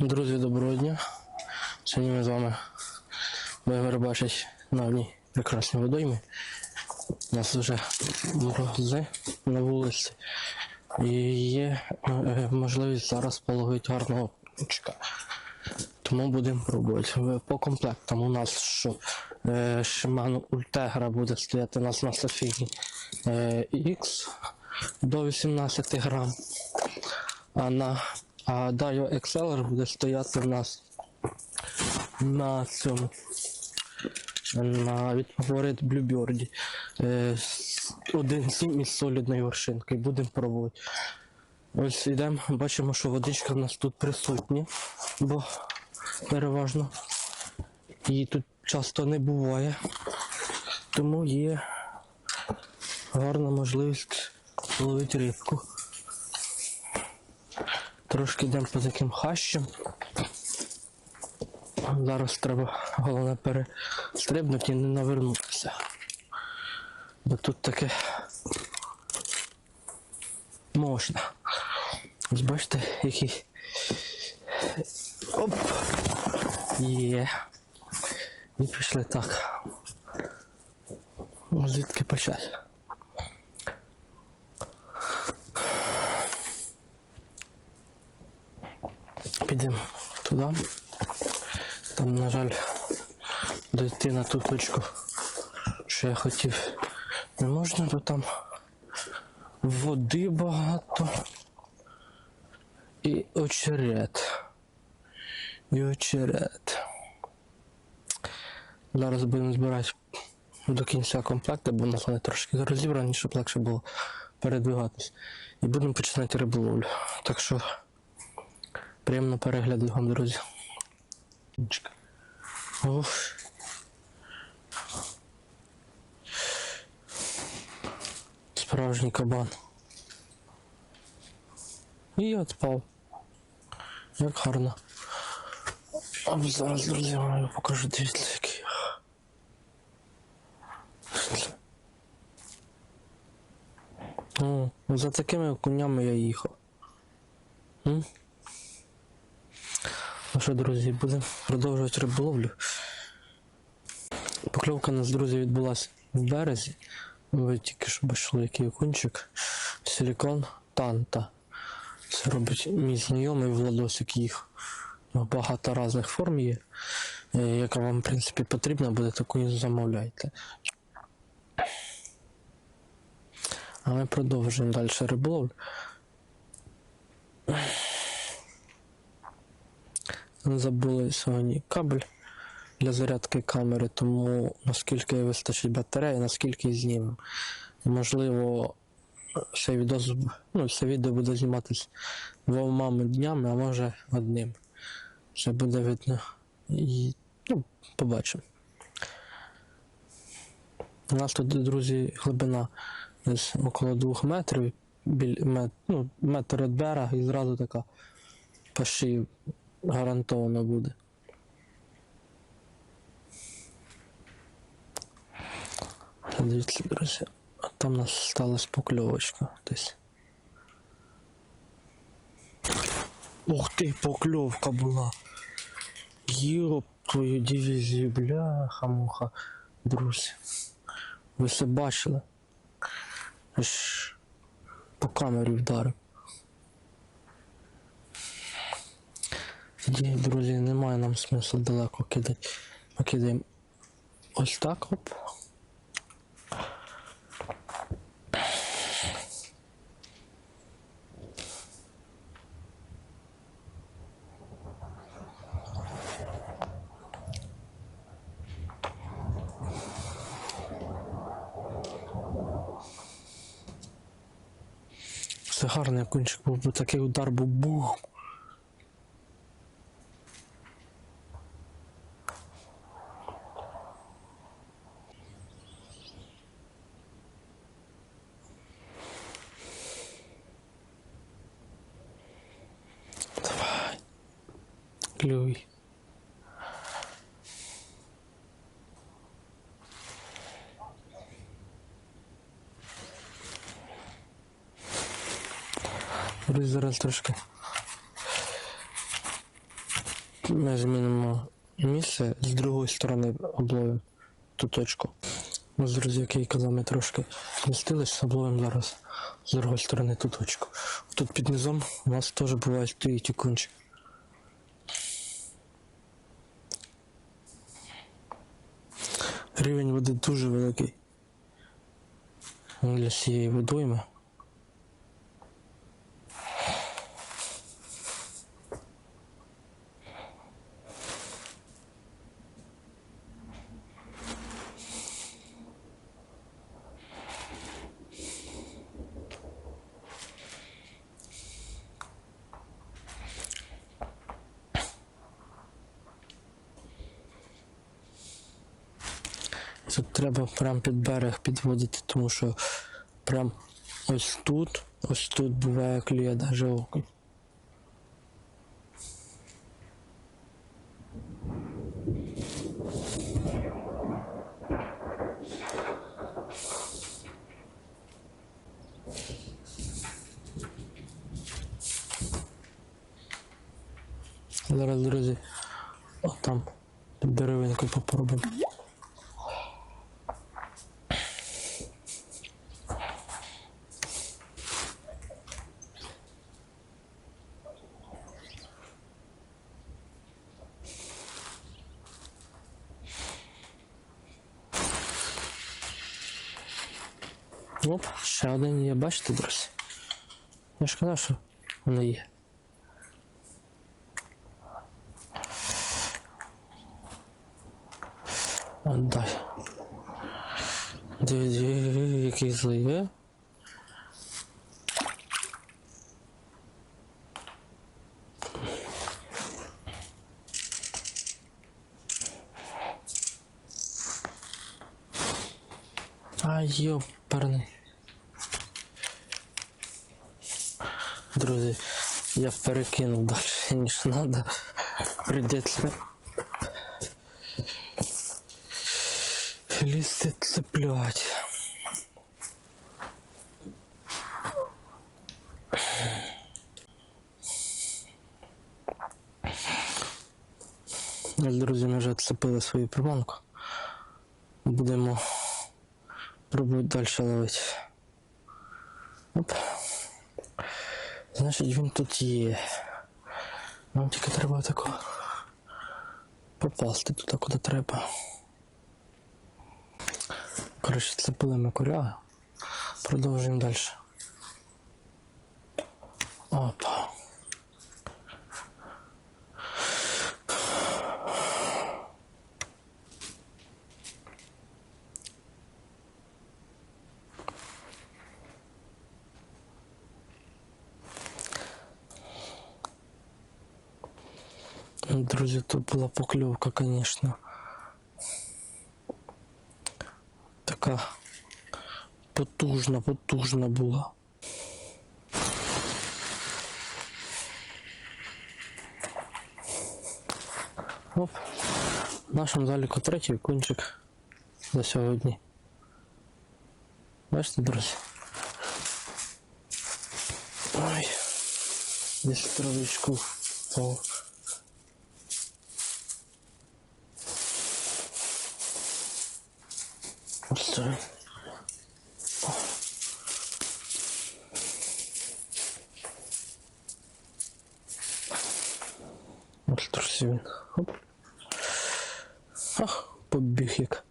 Друзі, доброго дня. Сьогодні ми з вами будемо рибачити на одній прекрасній водоймі. У нас вже морози на вулиці. І є е, можливість зараз половити гарного очка. Тому будемо пробувати. По комплектам у нас що е, Shimano Ultegra буде стояти у нас на е, X до 18 грам. А на а Dio XLR буде стояти в нас на цьому на від фаворит Bluebird. Е, один сім із солідною вершинкою. Будемо пробувати. Ось йдемо, бачимо, що водичка в нас тут присутня, бо переважно її тут часто не буває. Тому є гарна можливість ловити рибку. Трошки йдемо по таким хащам. Зараз треба головне перестрибнути і не навернутися. Бо тут таке можна. Ось бачите, який. Оп! Є. І пішли так. Звідки почати? Підемо туди. Там, на жаль, дойти на ту точку, що я хотів, не можна, бо там води багато. І очерет. І очерет. Зараз будемо збирати до кінця комплекти, бо у нас вони трошки розібрані, щоб легше було передвигатись. І будемо починати риболовлю. Так що приємно перегляду вам, друзі. Ух. Справжній кабан. І відпав. Як гарно. А зараз, друзі, я вам покажу, дивіться, який. О, за такими окунями я їхав. М? Ну що, друзі, будемо продовжувати риболовлю. Покльовка у нас, друзі, відбулася в березі. Ви тільки що бачили, який окунчик. Силікон танта. Це робить мій знайомий Владосик їх. Багато різних форм є. Е, Яка вам, в принципі, потрібна буде, таку замовляйте. А ми продовжуємо далі риболовлю. Ми забули сьогодні кабель для зарядки камери, тому наскільки вистачить батареї, наскільки знімемо. Можливо, цей відео, з- ну, це відео буде зніматися двома днями, а може одним. Це буде видно. І ну, побачимо. У нас тут, друзі, глибина десь около двох метрів, біль, мет, ну, метр від берега і зразу така по гарантовано буде. Дивіться, друзі, а там у нас сталася покльовочка десь. Ух ти, покльовка була. Йоп твою дивізію, бляха-муха, друзі. Ви все бачили? Аж по камері вдарив. Тоді, друзі, немає нам смислу далеко кидати. Ми кидаємо ось так оп. Це гарний окунчик був, бо такий удар був бух. Клюй. Друзі, зараз трошки ми змінимо місце з другої сторони обловимо ту точку. Ось, друзі, і казав, ми трошки змістились, обловимо зараз з другої сторони ту точку. Тут під низом у нас теж буває стоїть окунчик. Рівень води дуже великий. Для цієї водойми. Тут треба прям під берег підводити, тому що прям ось тут, ось тут буває клює даже. Зараз, друзі, от там під деревинкою попробуємо. Оп, ще один є, бачите, друзі? Я ж казав, що воно є. Отдай. Диви, який злий, е? Ай, ёперний. Друзі, я перекинув далі, ніж треба. Прийдеться лізти цеплять. Друзі, ми вже відцепили свою приманку. Будемо пробувати далі ловити. Оп. Значить він тут є. Нам тільки треба тако попасти туди, куди треба. Коротше, цепили ми коряги. Продовжуємо далі. Опа. Друзі, тут була покльовка, звісно. Така потужна, потужна була. Оп. В нашому заліку третій кончик за сьогодні. Бачите, друзі? Ой. Десь травичку впав. Ось це. О. Ось друзі він. Оп. Ах, побіг як.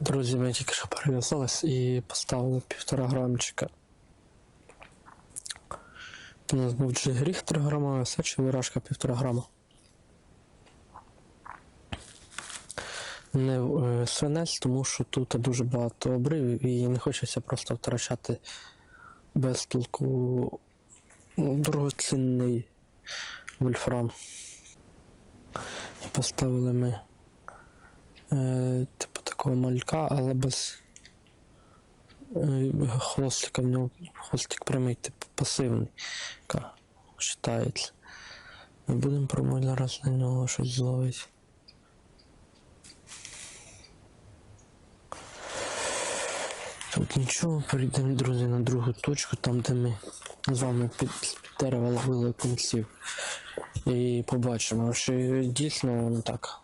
Друзі, ми тільки що перев'язались і поставили півтора грамчика. У нас був джигріх 3 грама, а сечі виражка півтора грама. Не е, свинець, тому що тут дуже багато обривів і не хочеться просто втрачати без толку ну, дорогоцінний вольфрам. Поставили ми е, типу такого малька, але без е, хвостика в нього хвостик прямий, типу пасивний, яка. Ми будемо пробувати зараз на нього щось зловити. Тут нічого, перейдемо, друзі, на другу точку, там де ми з вами під, дерева ловили кінців. І побачимо, чи дійсно воно так.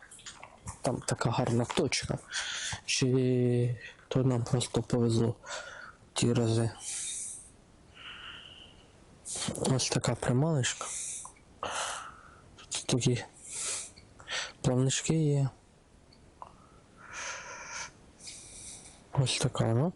Там така гарна точка. Чи то нам просто повезло ті рази. Ось така приманочка. Тут такі плавнички є. Ось така, ну.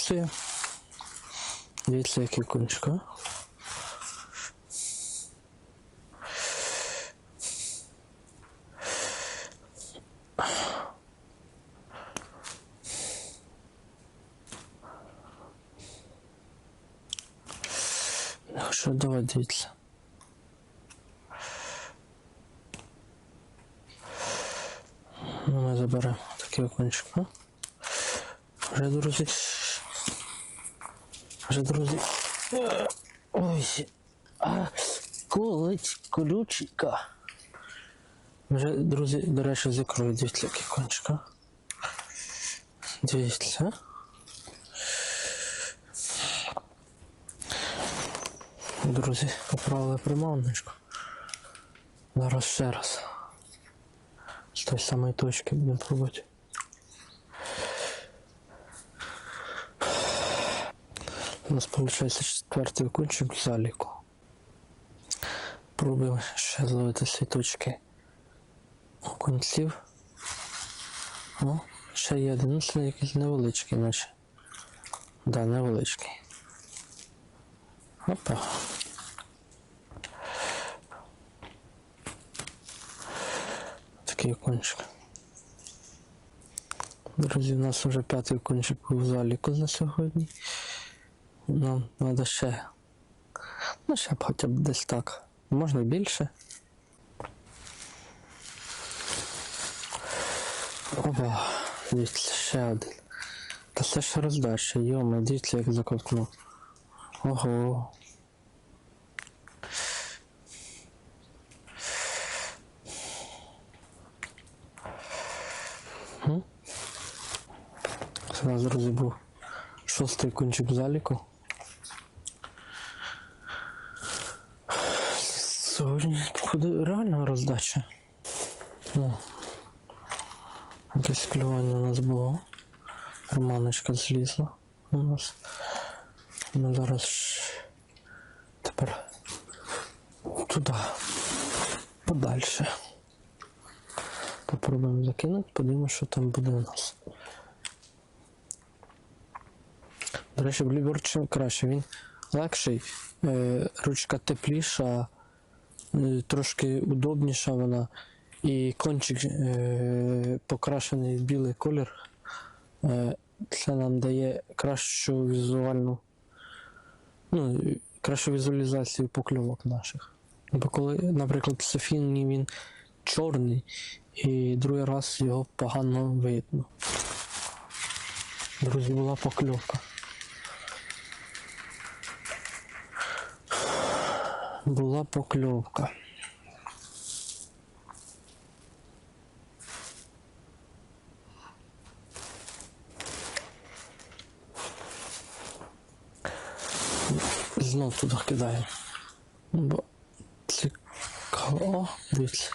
Працює. Дивіться, який кончик. Ну, Що, давай дивіться. Ну, ми заберемо такий окончик, а? Вже, друзі. Вже, друзі. Ой. А, колить колючка. Вже, друзі, до речі, закрою дивіться, який кончик, а? Дивіться. Друзі, поправили приманочку. Зараз ще раз. З тої самої точки будемо пробувати. У нас виходить четвертий окунчик в заліку. Пробуємо ще зловити ці точки окунців. О, ще є один, ну це якийсь невеличкий, наче. Да, невеличкий. Опа. Такий окунчик. Друзі, у нас вже п'ятий окунчик у заліку на сьогодні. Нам треба ще. Ну, ще б хоча б десь так. Можна більше. Опа, дивіться, ще один. Та це ж роздача, йома, дивіться, як заковтнув. Ого. М? Це у нас, друзі, був шостий кунчик в заліку. Сьогодні, походу, реально роздача. Ну, якесь клювання у нас було. Романочка злізла у нас. Ми зараз тепер туди. Подальше. Попробуємо закинути, подивимося, що там буде у нас. До речі, блібор чим краще, він легший, е, ручка тепліша, трошки удобніша вона. І кончик е, покрашений в білий колір. Е, це нам дає кращу візуальну, ну, кращу візуалізацію покльовок наших. Бо коли, наприклад, Софіні він чорний, і другий раз його погано видно. Друзі, була покльовка. Була покльовка. Знов туди кидаю. Бо цікаво. О.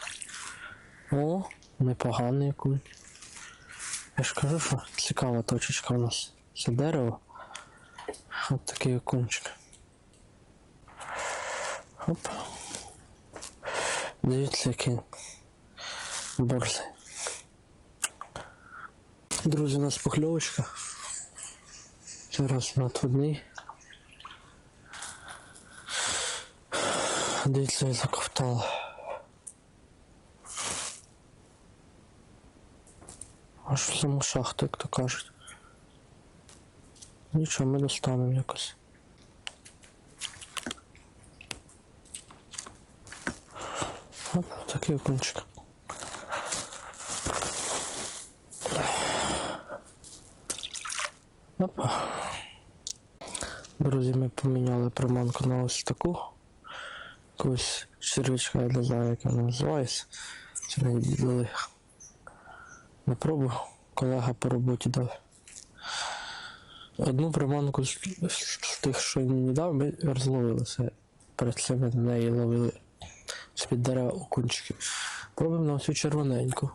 О, непоганий куль. Я ж кажу, що цікава точечка у нас. Це дерево. От такий окунчик. Оп. Дивіться, який борзий. Друзі, у нас покльовочка. Зараз на надводний. Дивіться, я заковтала. Аж в саму шахту, як то кажуть. Нічого, ми достанемо якось. Оп, такий окунчик. Опа. Друзі, ми поміняли приманку на ось таку. Якусь червячка, я не знаю, як вона називається. Чи не дали на пробу. Колега по роботі дав. Одну приманку з, тих, що він мені дав, ми розловилися. Перед цим на неї ловили з-під дерева окунчики. Пробуємо на всю червоненьку.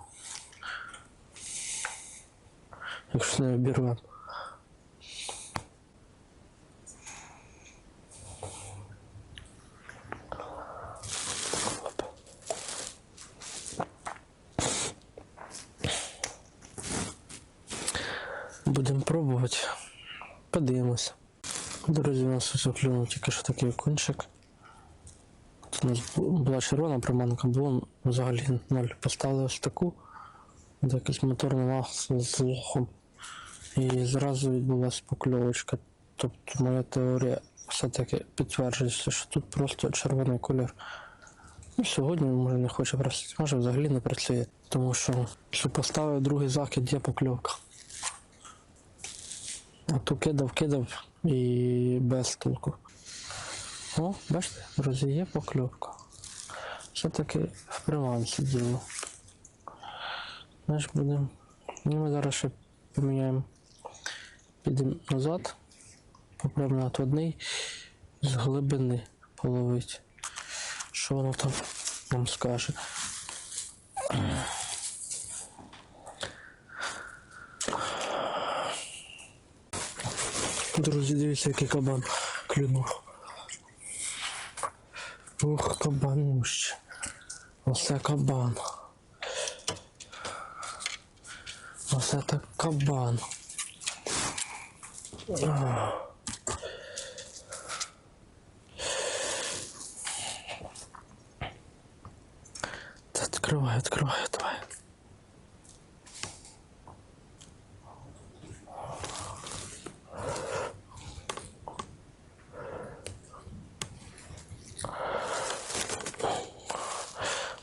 Якщо не обірвемо. Будемо пробувати. Подивимося. Друзі, у нас ось оклюнув тільки що такий окунчик. У нас була червона приманка, було взагалі ноль. Поставили ось таку. Якийсь моторний масло з лохом. І зразу відбулася покльовочка. Тобто моя теорія все-таки підтверджується, що тут просто червоний колір. Ну, сьогодні може не хоче працювати, може взагалі не працює. Тому що, що поставив другий закид, є покльовка. А то кидав, кидав і без толку. О, бачите, друзі, є покльовка. Все-таки в приманці діло. Знаєш, будемо. Ну, ми зараз ще поміняємо. Підемо назад. Попробуємо на одний з глибини половити. Що воно там нам скаже. Друзі, дивіться, який кабан клюнув. Ух, кабануще. Оце кабан. Оце так кабан. А. Открывай, Відкривай,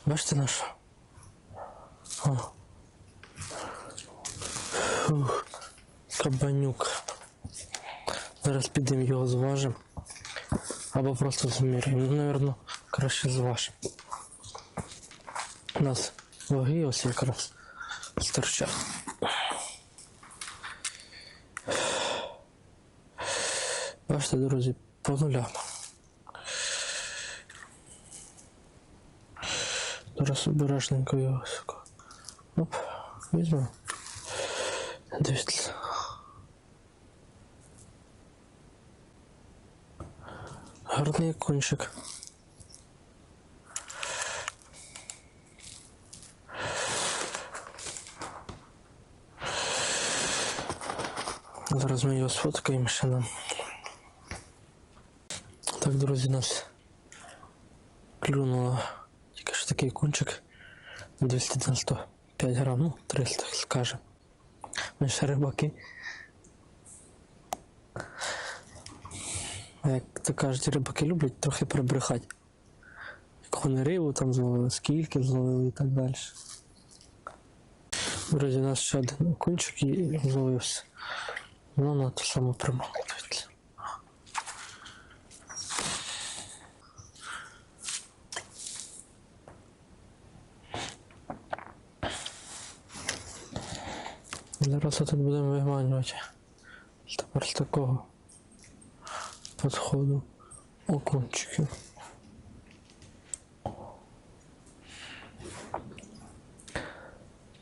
Бачите наш? О. Фух, кабанюк. Зараз підемо його зважимо. Або просто зміряємо. Ну, напевно, краще зважимо. У нас ваги ось якраз стирчать. Бачите, друзі, по нулям. Зараз обережненько його сюди. Оп, візьмемо. Дивіться. Гарний кончик. Зараз ми його сфоткаємо ще нам. Так, друзі, нас клюнуло тільки що Такий кончик 295 грам, ну 300 скажем. Ми ще рибаки. Як то кажуть, рибаки люблять трохи прибрехати. Як вони рибу там зловили, скільки зловили і так далі. Друзі, у нас ще один окунчик і зловився. Ну, на ту саму приманку. Зараз тут будемо виманювати. Тепер з такого підходу окунчиків.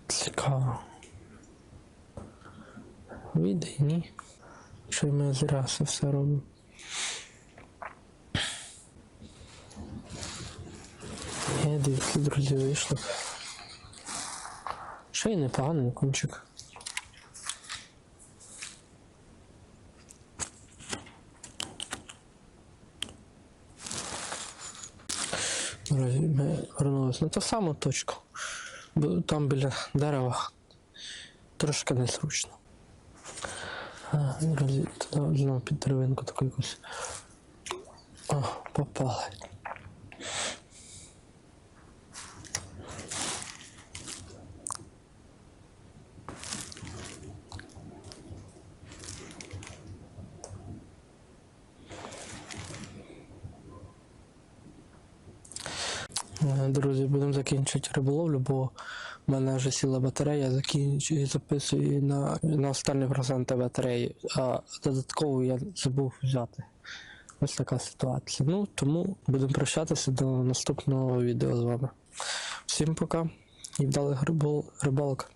Цікаво. Вийде ні. Що ми зря це все робимо. Є, дивіться, друзі, вийшло. Ще й непоганий кончик. Друзі, ми вернулися на ту саму точку. Там біля дерева трошки незручно. Друзі, знову під деревинку таку якусь. О, попали. Е, Друзі, будемо закінчити риболовлю, бо в мене вже сіла батарея, закінчую, записую на, на останні проценти батареї, а додатково я забув взяти. Ось така ситуація. Ну, тому будемо прощатися до наступного відео з вами. Всім пока і вдалих рибалок.